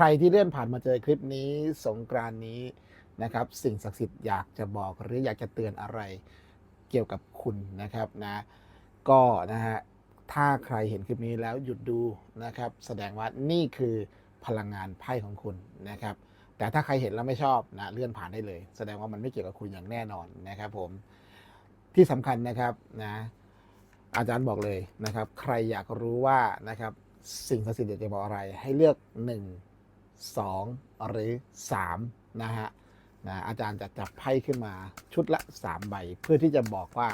ใครที่เลื่อนผ่านมาเจอคลิปนี้สงกรานนี้นะครับ สิ่งศักดิ์สิทธิ์อยากจะบอกหรืออยากจะเตือนอะไรเกี่ยวกับคุณนะครับนะ ก็นะฮะถ้าใครเห็นคลิปนี้แล้วหยุดดูนะครับ แสดงว่านี่คือพลังงานไพ่ของคุณนะครับ แต่ถ้าใครเห็นแล้วไม่ชอบนะเลื่อนผ่านได้เลย แสดงว่ามันไม่เกี่ยวกับคุณอย่างแน่นอนนะครับผมที่สำคัญนะครับนะอาจารย์บอกเลยนะครับ ใครอยากรู้ว่านะครับสิ่งศักดิ์สิทธิ์อยากจะบอกอะไรให้เลือก1 2 หรือ 3 นะฮะนะอาจารย์จะจับไพ่ขึ้นมาชุดละ 3 ใบ เพื่อที่จะบอกว่า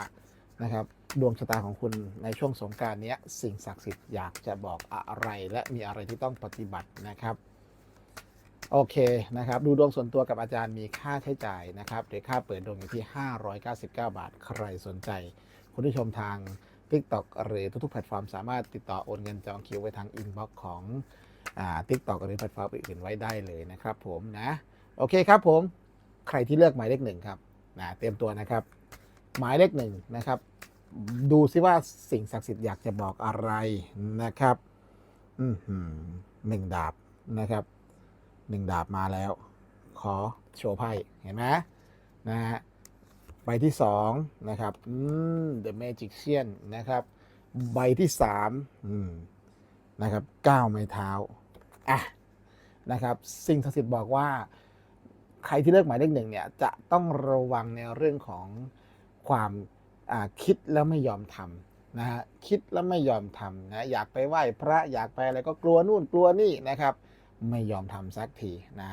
นะครับดวงชะตาของคุณในช่วงสงกรารนี้สิ่งศักดิ์สิทธิ์อยากจะบอกอะไร และมีอะไรที่ต้องปฏิบัตินะครับโอเคนะครับดูดวงส่วนตัวกับอาจารย์มีค่าใช้จ่ายนะครับโดยค่าเปิดดวงอยู่ที่ 599 บาท ใครสนใจ คุณผู้ชมทาง TikTok หรือทุกๆแพลตฟอร์มสามารถติดต่อโอนเงินจองคิวไว้ทางอินบ็อกซ์ของ ทิกตอกหรือแพลตฟอร์มอื่นไว้ได้เลยนะครับผมนะโอเคครับผมใครที่เลือกหมายเลขหนึ่งครับนะเตรียมตัวนะครับ หมายเลขหนึ่งนะครับ ดูซิว่าสิ่งศักดิ์สิทธิ์อยากจะบอกอะไรนะครับอือหือหนึ่งดาบนะครับหนึ่งดาบมาแล้ว ขอโชว์ไพ่เห็นไหมนะฮะใบที่สองนะครับอืม The Magician นะครับ ใบที่สามอืมนะครับเก้าไม้เท้า อะนะครับสิ่งศักดิ์สิทธิ์บอกว่า ใครที่เลือกหมายเลขหนึ่งเนี่ยจะต้องระวังในเรื่องของความคิดแล้วไม่ยอมทำนะฮะคิดแล้วไม่ยอมทำนะอยากไปไหว้พระอยากไปอะไรก็กลัวนู่นกลัวนี่นะครับไม่ยอมทำสักทีนะ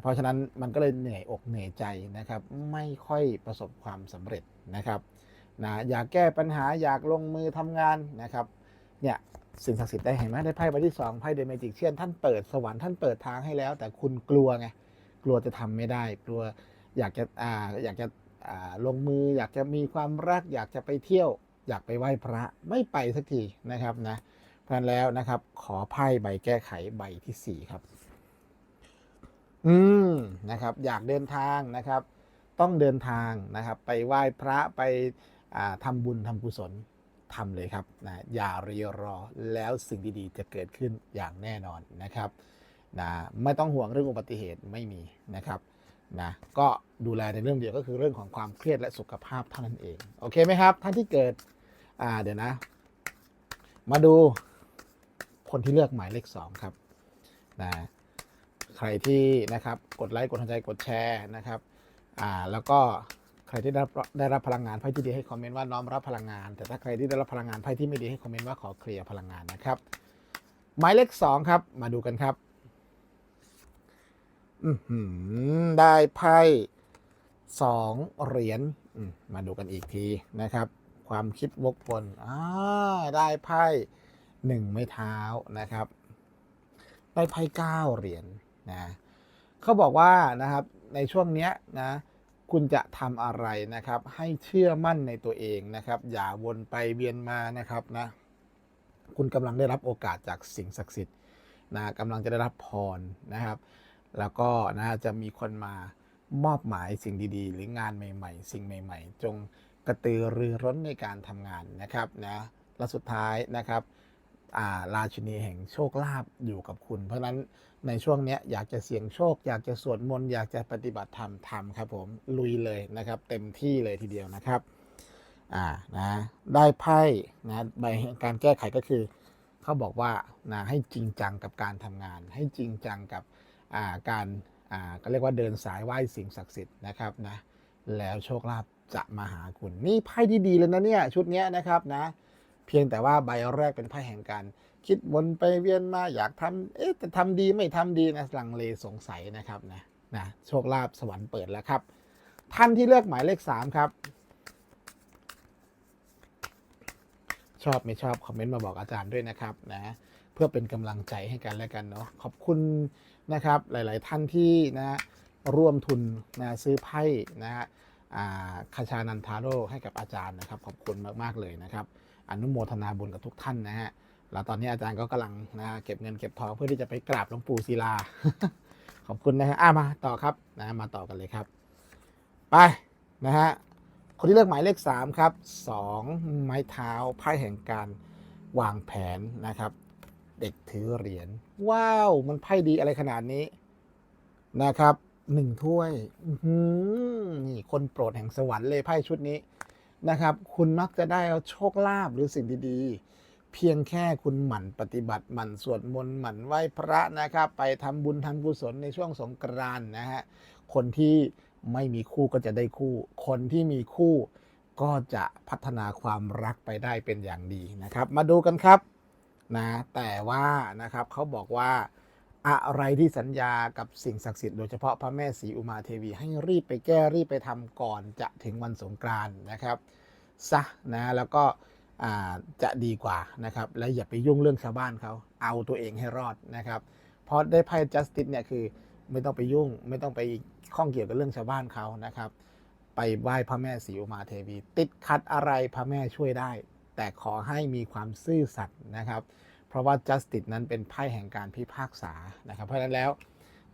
เพราะฉะนั้นมันก็เลยเหนื่อยอกเหนื่อยใจนะครับ ไม่ค่อยประสบความสำเร็จนะครับนะอยากแก้ปัญหาอยากลงมือทำงานนะครับเนี่ย สิ่งศักดิ์สิทธิ์ได้เห็นไหมได้ไพ่ใบที่สองไพ่เดเมจิกเชียนท่านเปิดสวรรค์ท่านเปิดทางให้แล้ว แต่คุณกลัวไงกลัวจะทำไม่ได้ กลัวอยากจะอ่าอยากจะอ่าลงมือ อยากจะมีความรัก อยากจะไปเที่ยว อยากไปไหว้พระไม่ไปสักทีนะครับนะเพราะนั้นแล้วนะครับ ขอไพ่ใบแก้ไขใบที่สี่ครับ อืมนะครับ อยากเดินทางนะครับ ต้องเดินทางนะครับ ไปไหว้พระไปอ่าทำบุญทำกุศล ทำเลยครับนะอย่ารีรอแล้วสิ่งดีๆ จะเกิดขึ้นอย่างแน่นอนนะครับนะไม่ต้องห่วงเรื่องอุบัติเหตุไม่มีนะครับนะก็ดูแลในเรื่องเดียวก็คือเรื่องของความเครียดและสุขภาพเท่านั้นเอง โอเคไหมครับ ท่านที่เกิดอ่าเดี๋ยวนะ มาดูคนที่เลือกหมายเลขสองครับนะใครที่นะครับกดไลค์กดหัวใจกดแชร์นะครับอ่าแล้วก็ ใครที่ได้รับได้รับพลังงานไพ่ที่ดีให้คอมเมนต์ว่าน้อมรับพลังงาน แต่ถ้าใครที่ได้รับพลังงานไพ่ที่ไม่ดีให้คอมเมนต์ว่าขอเคลียร์พลังงานนะครับ หมายเลขสองครับ มาดูกันครับอืได้ไพ่สองเหรียญมาดูกันอีกทีนะครับ ความคิดวกวนอ่าได้ไพ่หนึ่งไม้เท้านะครับ ได้ไพ่เก้าเหรียญนะเขาบอกว่านะครับในช่วงเนี้ยนะ คุณจะทำอะไรนะครับ ให้เชื่อมั่นในตัวเองนะครับ อย่าวนไปเวียนมานะครับนะคุณกำลังได้รับโอกาสจากสิ่งศักดิ์สิทธิ์นะกำลังจะได้รับพรนะครับ แล้วก็นะจะมีคนมามอบหมายสิ่งดีๆ หรืองานใหม่ ๆ สิ่งใหม่ ๆ จงกระตือรือร้นในการทำงานนะครับนะและสุดท้ายนะครับ ราชินีแห่งโชคลาภอยู่กับคุณ เพราะฉะนั้นในช่วงนี้อยากจะเสี่ยงโชค อยากจะสวดมนต์อยากจะปฏิบัติธรรมทำครับผมลุยเลยนะครับ เต็มที่เลยทีเดียวนะครับอ่านะได้ไพ่นะใบการแก้ไขก็คือเขาบอกว่านะให้จริงจังกับการทำงาน ให้จริงจังกับอ่าการอ่าก็เรียกว่าเดินสายไหว้สิ่งศักดิ์สิทธิ์นะครับนะแล้วโชคลาภจะมาหาคุณ นี่ไพ่ที่ดีเลยนะเนี่ยชุดนี้นะครับนะ พียงแต่ว่าใบแรกเป็นไพ่แห่งการคิดวนไปเวียนมาอยากทำเอ๊ะจะทำดีไม่ทำดีนะลังเลสงสัยนะครับนะนะโชคลาภสวรรค์เปิดแล้วครับ ท่านที่เลือกหมายเลขสามครับ ชอบไม่ชอบ คอมเมนต์มาบอกอาจารย์ด้วยนะครับนะเพื่อเป็นกำลังใจให้กันและกันเนาะขอบคุณนะครับหลาย ๆ ท่านที่นะร่วมทุนนะซื้อไพ่นะฮะอ่าคาชานันทาโร่ให้กับอาจารย์นะครับ ขอบคุณมาก ๆ เลยนะครับ อนุโมทนาบุญกับทุกท่านนะฮะแล้วตอนนี้อาจารย์ก็กำลังนะเก็บเงินเก็บทองเพื่อที่จะไปกราบหลวงปู่ศิลา ขอบคุณนะฮะอะมาต่อครับนะมาต่อกันเลยครับ ไปนะฮะคนที่เลือกหมายเลข 3 ครับ 2 ไม้เท้าไพ่แห่งการวางแผนนะครับ เด็กถือเหรียญว้าว มันไพ่ดีอะไรขนาดนี้นะครับหนึ่งถ้วยนี่คนโปรดแห่งสวรรค์เลยไพ่ชุดนี้ นะครับ คุณมักจะได้เอาโชคลาภหรือสิ่งดีๆ เพียงแค่คุณหมั่นปฏิบัติหมั่นสวดมนต์หมั่นไหว้พระนะครับ ไปทำบุญทำกุศลในช่วงสงกรานต์นะฮะคนที่ไม่มีคู่ก็จะได้คู่ คนที่มีคู่ก็จะพัฒนาความรักไปได้เป็นอย่างดีนะครับ มาดูกันครับนะแต่ว่านะครับเขาบอกว่า อะไรที่สัญญากับสิ่งศักดิ์สิทธิ์โดยเฉพาะพระแม่ศรีอุมาเทวี ให้รีบไปแก้รีบไปทำก่อนจะถึงวันสงกรานนะครับซะนะแล้วก็จะดีกว่านะครับ และอย่าไปยุ่งเรื่องชาวบ้านเขาเอาตัวเองให้รอดนะครับเพราะได้ไพ่ justice เนี่ยคือไม่ต้องไปยุ่ง ไม่ต้องไปข้องเกี่ยวกับเรื่องชาวบ้านเขานะครับ ไปไหว้พระแม่ศรีอุมาเทวี ติดขัดอะไรพระแม่ช่วยได้ แต่ขอให้มีความซื่อสัตย์นะครับ เพราะว่า justice นั้นเป็นไพ่แห่งการพิพากษานะครับ เพราะฉะนั้นแล้ว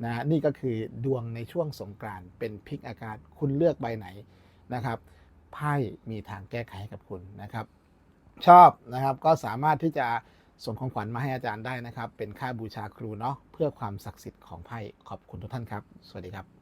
นะนี่ก็คือดวงในช่วงสงกรานต์เป็นพิกอากาศคุณเลือกใบไหนนะครับไพ่มีทางแก้ไขให้กับคุณนะครับ ชอบนะครับก็สามารถที่จะส่งของขวัญมาให้อาจารย์ได้นะครับ เป็นค่าบูชาครูเนาะเพื่อความศักดิ์สิทธิ์ของไพ่ขอบคุณทุกท่านครับ สวัสดีครับ